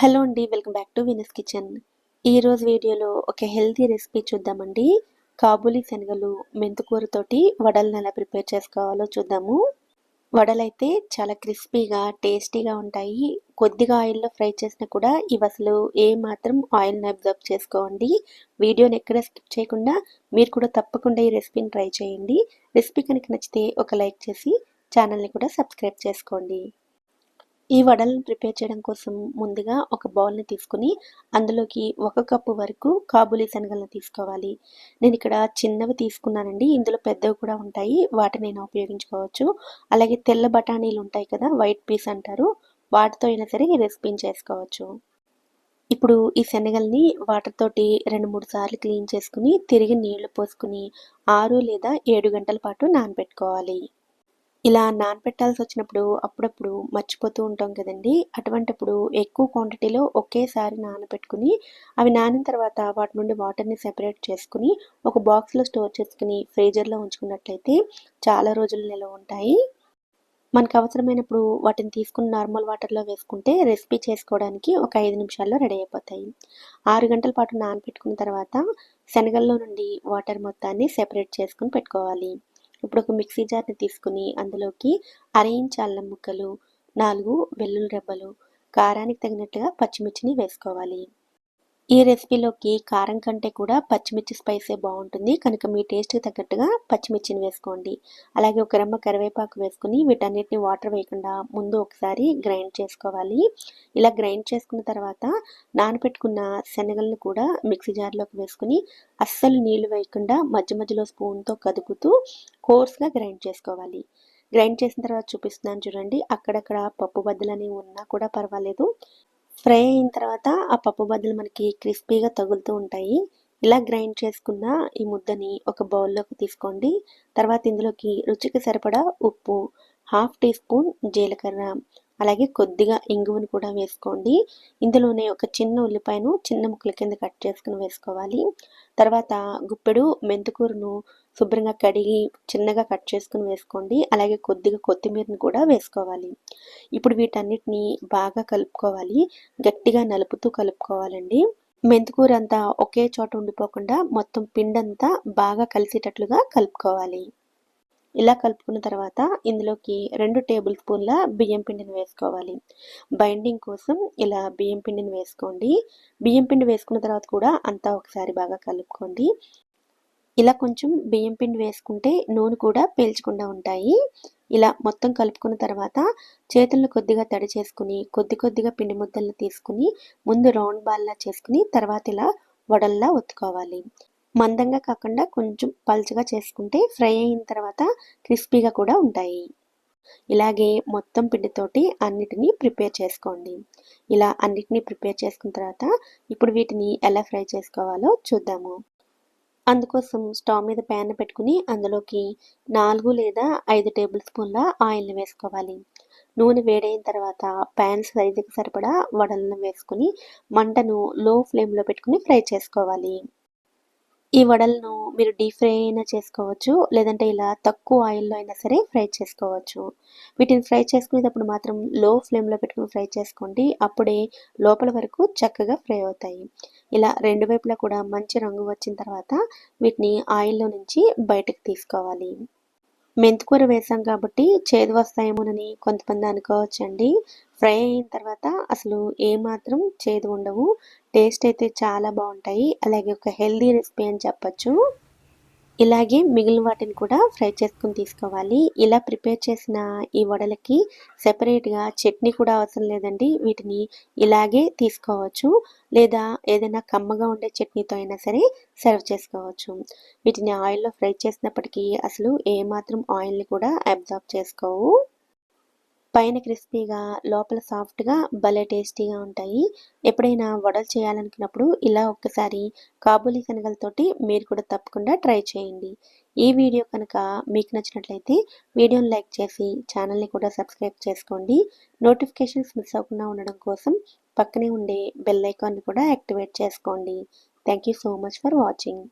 Hello అండి welcome back to Vinus kitchen. ఈరోజు వీడియోలో ఒక హెల్తీ రెసిపీ చూద్దామండి. కాబూలీ శనగలు మెంతుకూరతోటి వడలను ఎలా ప్రిపేర్ చేసుకోవాలో చూద్దాము. వడలైతే చాలా క్రిస్పీగా టేస్టీగా ఉంటాయి. కొద్దిగా ఆయిల్లో ఫ్రై చేసినా కూడా ఇవి అసలు ఏ మాత్రం ఆయిల్ని అబ్జర్వ్ చేసుకోండి వీడియోని ఎక్కడ స్కిప్ చేయకుండా మీరు కూడా తప్పకుండా ఈ రెసిపీని ట్రై చేయండి. రెసిపీ కనుక నచ్చితే ఒక లైక్ చేసి ఛానల్ని కూడా సబ్స్క్రైబ్ చేసుకోండి. ఈ వడలను ప్రిపేర్ చేయడం కోసం ముందుగా ఒక బౌల్ని తీసుకుని అందులోకి ఒక కప్పు వరకు కాబూలీ శనగలను తీసుకోవాలి. నేను ఇక్కడ చిన్నవి తీసుకున్నానండి. ఇందులో పెద్దవి కూడా ఉంటాయి. వాటిని నేను ఉపయోగించుకోవచ్చు. అలాగే తెల్ల బఠానీలు ఉంటాయి కదా వైట్ పీస్ అంటారు. వాటితో అయినా సరే ఈ రెసిపీని చేసుకోవచ్చు. ఇప్పుడు ఈ శనగల్ని వాటర్ తోటి రెండు మూడు సార్లు క్లీన్ చేసుకుని తిరిగి నీళ్ళు పోసుకుని ఆరు లేదా ఏడు గంటల పాటు నానబెట్టుకోవాలి. ఇలా నానబెట్టాల్సి వచ్చినప్పుడు అప్పుడప్పుడు మర్చిపోతూ ఉంటాం కదండి. అటువంటిప్పుడు ఎక్కువ క్వాంటిటీలో ఒకేసారి నానబెట్టుకుని అవి నానిన తర్వాత వాటి నుండి వాటర్ని సెపరేట్ చేసుకుని ఒక బాక్స్లో స్టోర్ చేసుకుని ఫ్రీజర్లో ఉంచుకున్నట్లయితే చాలా రోజులు నిల్వ ఉంటాయి. మనకు అవసరమైనప్పుడు వాటిని తీసుకుని నార్మల్ వాటర్లో వేసుకుంటే రెసిపీ చేసుకోవడానికి ఒక ఐదు నిమిషాల్లో రెడీ అయిపోతాయి. ఆరు గంటల పాటు నానబెట్టుకున్న తర్వాత శనగల్లో నుండి వాటర్ మొత్తాన్ని సెపరేట్ చేసుకుని పెట్టుకోవాలి. ఇప్పుడు ఒక మిక్సీ జార్ని తీసుకుని అందులోకి అర అల్లం ముక్కలు నాలుగు వెల్లుల్లి రెబ్బలు కారానికి తగినట్లుగా పచ్చిమిర్చిని వేసుకోవాలి. ఈ రెసిపీలోకి కారం కంటే కూడా పచ్చిమిర్చి స్పైసే బాగుంటుంది. కనుక మీ టేస్ట్కి తగ్గట్టుగా పచ్చిమిర్చిని వేసుకోండి. అలాగే ఒక రమ్మ కరివేపాకు వేసుకుని వీటన్నిటిని వాటర్ వేయకుండా ముందు ఒకసారి గ్రైండ్ చేసుకోవాలి. ఇలా గ్రైండ్ చేసుకున్న తర్వాత నానపెట్టుకున్న శనగలను కూడా మిక్సీ జార్లోకి వేసుకుని అస్సలు నీళ్ళు వేయకుండా మధ్య మధ్యలో స్పూన్తో కదుపుతూ కోర్స్గా గ్రైండ్ చేసుకోవాలి. గ్రైండ్ చేసిన తర్వాత చూపిస్తున్నాను చూడండి. అక్కడక్కడ పప్పు బద్దలని ఉన్నా కూడా పర్వాలేదు. ఫ్రై అయిన తర్వాత ఆ పప్పు బద్దలు మనకి క్రిస్పీగా తగులుతూ ఉంటాయి. ఇలా గ్రైండ్ చేసుకున్న ఈ ముద్దని ఒక బౌల్లోకి తీసుకోండి. తర్వాత ఇందులోకి రుచికి సరిపడా ఉప్పు హాఫ్ టీ స్పూన్ జీలకర్ర అలాగే కొద్దిగా ఇంగువను కూడా వేసుకోండి. ఇందులోనే ఒక చిన్న ఉల్లిపాయను చిన్న ముక్కల కింద కట్ చేసుకుని వేసుకోవాలి. తర్వాత గుప్పెడు మెంతుకూరను శుభ్రంగా కడిగి చిన్నగా కట్ చేసుకుని వేసుకోండి. అలాగే కొద్దిగా కొత్తిమీరని కూడా వేసుకోవాలి. ఇప్పుడు వీటన్నిటిని బాగా కలుపుకోవాలి. గట్టిగా నలుపుతూ కలుపుకోవాలండి. మెంతుకూర అంతా ఒకే చోట ఉండిపోకుండా మొత్తం పిండంతా బాగా కలిసేటట్లుగా కలుపుకోవాలి. ఇలా కలుపుకున్న తర్వాత ఇందులోకి రెండు టేబుల్ స్పూన్ల బియ్యం పిండిని వేసుకోవాలి. బైండింగ్ కోసం ఇలా బియ్యం పిండిని వేసుకోండి. బియ్యం పిండి వేసుకున్న తర్వాత కూడా అంతా ఒకసారి బాగా కలుపుకోండి. ఇలా కొంచెం బియ్యం పిండి వేసుకుంటే నూనె కూడా పీల్చకుండా ఉంటాయి. ఇలా మొత్తం కలుపుకున్న తర్వాత చేతులను కొద్దిగా తడి చేసుకుని కొద్ది కొద్దిగా పిండి ముద్దలను తీసుకుని ముందు రౌండ్ బాల్లా చేసుకుని తర్వాత ఇలా వడల్లా ఒత్తుకోవాలి. మందంగా కాకుండా కొంచెం పల్చగా చేసుకుంటే ఫ్రై అయిన తర్వాత క్రిస్పీగా కూడా ఉంటాయి. ఇలాగే మొత్తం పిండితోటి అన్నిటినీ ప్రిపేర్ చేసుకోండి. ఇలా అన్నిటినీ ప్రిపేర్ చేసుకున్న తర్వాత ఇప్పుడు వీటిని ఎలా ఫ్రై చేసుకోవాలో చూద్దాము. అందుకోసం స్టవ్ మీద ప్యాన్ పెట్టుకుని అందులోకి నాలుగు లేదా ఐదు టేబుల్ స్పూన్ల ఆయిల్ని వేసుకోవాలి. నూనె వేడైన తర్వాత ప్యాన్ సైజుకి సరిపడా వడలను వేసుకుని మంటను లో ఫ్లేమ్లో పెట్టుకుని ఫ్రై చేసుకోవాలి. ఈ వడలను మీరు డీప్ ఫ్రై అయినా చేసుకోవచ్చు లేదంటే ఇలా తక్కువ ఆయిల్లో అయినా సరే ఫ్రై చేసుకోవచ్చు. వీటిని ఫ్రై చేసుకునేటప్పుడు మాత్రం లో ఫ్లేమ్లో పెట్టుకుని ఫ్రై చేసుకోండి. అప్పుడే లోపల వరకు చక్కగా ఫ్రై అవుతాయి. ఇలా రెండు వైపులా కూడా మంచి రంగు వచ్చిన తర్వాత వీటిని ఆయిల్లో నుంచి బయటకు తీసుకోవాలి. మెంతికూర వేసాం కాబట్టి చేదు వస్తాయేమోనని కొంతమంది అనుకోవచ్చండి. ఫ్రై అయిన తర్వాత అసలు ఏమాత్రం చేదు ఉండవు. టేస్ట్ అయితే చాలా బాగుంటాయి. అలాగే ఒక హెల్దీ రెసిపీ అని చెప్పచ్చు. ఇలాగే మిగిలిన వాటిని కూడా ఫ్రై చేసుకుని తీసుకోవాలి. ఇలా ప్రిపేర్ చేసిన ఈ వడలకి సెపరేట్గా చట్నీ కూడా అవసరం లేదండి. వీటిని ఇలాగే తీసుకోవచ్చు. లేదా ఏదైనా కమ్మగా ఉండే చట్నీతో అయినా సరే సర్వ్ చేసుకోవచ్చు. వీటిని ఆయిల్లో ఫ్రై చేసినప్పటికీ అసలు ఏమాత్రం ఆయిల్ని కూడా అబ్జార్బ్ చేసుకోవు. పైన క్రిస్పీగా లోపల సాఫ్ట్గా భలే టేస్టీగా ఉంటాయి. ఎప్పుడైనా వడలు చేయాలనుకున్నప్పుడు ఇలా ఒక్కసారి కాబూలీ శనగలతోటి మీరు కూడా తప్పకుండా ట్రై చేయండి. ఈ వీడియో కనుక మీకు నచ్చినట్లయితే వీడియోని లైక్ చేసి ఛానల్ని కూడా సబ్స్క్రైబ్ చేసుకోండి. నోటిఫికేషన్స్ మిస్ అవ్వకుండా ఉండడం కోసం పక్కనే ఉండే బెల్ ఐకాన్ని కూడా యాక్టివేట్ చేసుకోండి. Thank you so much for watching.